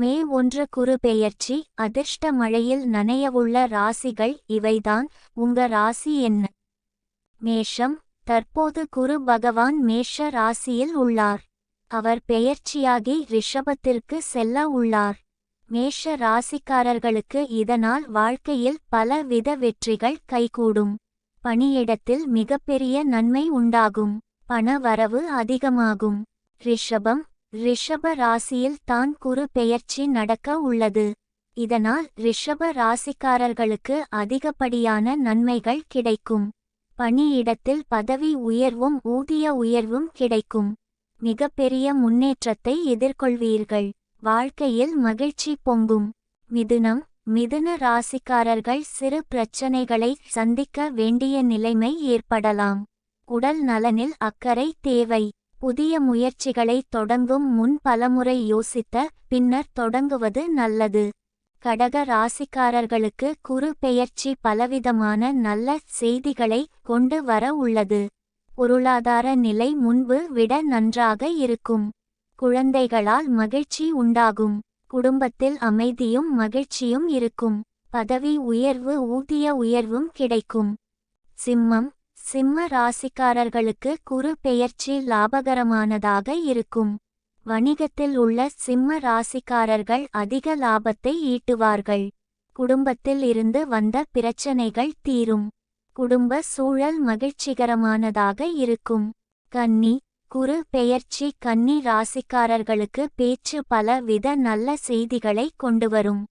மே ஒன்று குரு பெயர்ச்சி அதிர்ஷ்ட மழையில் நனையவுள்ள ராசிகள் இவைதான். உங்க ராசி என்ன? மேஷம். தற்போது குரு பகவான் மேஷ ராசியில் உள்ளார். அவர் பெயர்ச்சியாகி ரிஷபத்திற்கு செல்ல உள்ளார். மேஷ ராசிக்காரர்களுக்கு இதனால் வாழ்க்கையில் பல வித வெற்றிகள் கைகூடும். பணியிடத்தில் மிகப்பெரிய நன்மை உண்டாகும். பண வரவு அதிகமாகும். ரிஷபம். ரிஷப ராசியில் தான் குரு பெயர்ச்சி நடக்க உள்ளது. இதனால் ரிஷப ராசிக்காரர்களுக்கு அதிகப்படியான நன்மைகள் கிடைக்கும். பணியிடத்தில் பதவி உயர்வும் ஊதிய உயர்வும் கிடைக்கும். மிகப்பெரிய முன்னேற்றத்தை எதிர்கொள்வீர்கள். வாழ்க்கையில் மகிழ்ச்சி பொங்கும். மிதுனம் மிதுன ராசிக்காரர்கள் சிறு பிரச்சனைகளை சந்திக்க வேண்டிய நிலைமை ஏற்படலாம். உடல் நலனில் அக்கறை தேவை. புதிய முயற்சிகளை தொடங்கும் முன் பலமுறை யோசித்த பின்னர் தொடங்குவது நல்லது. கடக ராசிக்காரர்களுக்கு குறு பெயர்ச்சி பலவிதமான நல்ல செய்திகளை கொண்டு வர உள்ளது. பொருளாதார நிலை முன்பு விட நன்றாக இருக்கும். குழந்தைகளால் மகிழ்ச்சி உண்டாகும். குடும்பத்தில் அமைதியும் மகிழ்ச்சியும் இருக்கும். பதவி உயர்வு ஊதிய உயர்வும் கிடைக்கும். சிம்மம் சிம்ம ராசிக்காரர்களுக்கு குரு பெயர்ச்சி லாபகரமானதாக இருக்கும். வணிகத்தில் உள்ள சிம்ம ராசிக்காரர்கள் அதிக லாபத்தை ஈட்டுவார்கள். குடும்பத்தில் இருந்து வந்த பிரச்சனைகள் தீரும். குடும்ப சூழல் மகிழ்ச்சிகரமானதாக இருக்கும். கன்னி குரு பெயர்ச்சி கன்னி ராசிக்காரர்களுக்கு பேச்சு பல வித நல்ல செய்திகளை கொண்டுவரும்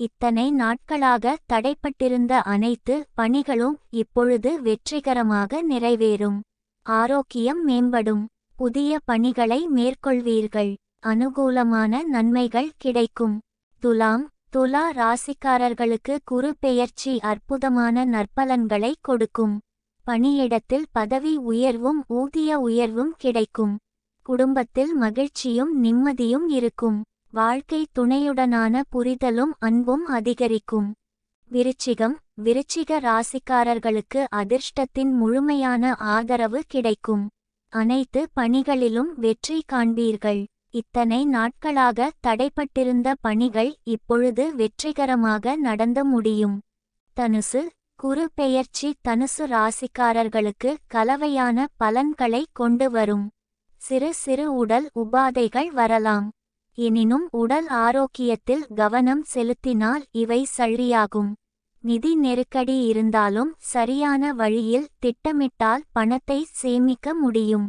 இத்தனை நாட்களாக தடைப்பட்டிருந்த அனைத்து பணிகளும் இப்பொழுது வெற்றிகரமாக நிறைவேறும். ஆரோக்கியம் மேம்படும். புதிய பணிகளை மேற்கொள்வீர்கள். அனுகூலமான நன்மைகள் கிடைக்கும். துலாம் துலா ராசிக்காரர்களுக்கு குரு பெயர்ச்சி அற்புதமான நற்பலன்களை கொடுக்கும். பணியிடத்தில் பதவி உயர்வும் ஊதிய உயர்வும் கிடைக்கும். குடும்பத்தில் மகிழ்ச்சியும் நிம்மதியும் இருக்கும். வாழ்க்கை துணையுடனான புரிதலும் அன்பும் அதிகரிக்கும். விருச்சிகம் விருச்சிக ராசிக்காரர்களுக்கு அதிர்ஷ்டத்தின் முழுமையான ஆதரவு கிடைக்கும். அனைத்து பணிகளிலும் வெற்றி காண்பீர்கள். இத்தனை நாட்களாக தடைப்பட்டிருந்த பணிகள் இப்பொழுது வெற்றிகரமாக நடந்து முடியும். தனுசு குறு பெயர்ச்சி தனுசு ராசிக்காரர்களுக்கு கலவையான பலன்களை கொண்டு வரும். சிறு சிறு உடல் உபாதைகள் வரலாம். எனினும் உடல் ஆரோக்கியத்தில் கவனம் செலுத்தினால் இவை சழியாகும் நிதி நெருக்கடி இருந்தாலும் சரியான வழியில் திட்டமிட்டால் பணத்தை சேமிக்க முடியும்.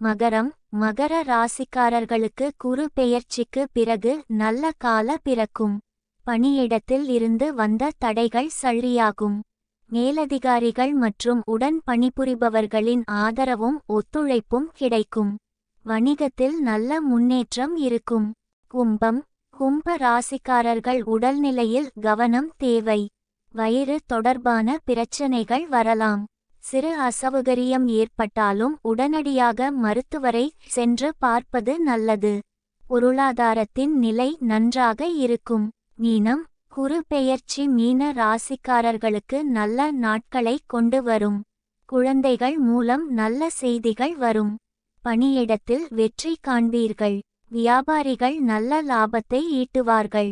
மகரம் மகர ராசிக்காரர்களுக்கு குறு பெயர்ச்சிக்கு பிறகு நல்ல கால பிறக்கும். பணியிடத்தில் இருந்து வந்த தடைகள் சழியாகும் மேலதிகாரிகள் மற்றும் உடன் பணிபுரிபவர்களின் ஆதரவும் ஒத்துழைப்பும் கிடைக்கும். வணிகத்தில் நல்ல முன்னேற்றம் இருக்கும். கும்பம் கும்ப ராசிக்காரர்கள் உடல்நிலையில் கவனம் தேவை. வயிறு தொடர்பான பிரச்சனைகள் வரலாம். சிறு அசௌகரியம் ஏற்பட்டாலும் உடனடியாக மருத்துவரை சென்று பார்ப்பது நல்லது. பொருளாதாரத்தின் நிலை நன்றாக இருக்கும். மீனம் குறுபெயர்ச்சி மீன ராசிக்காரர்களுக்கு நல்ல நாட்களை கொண்டு வரும். குழந்தைகள் மூலம் நல்ல செய்திகள் வரும். பணியிடத்தில் வெற்றி காண்பீர்கள். வியாபாரிகள் நல்ல லாபத்தை ஈட்டுவார்கள்.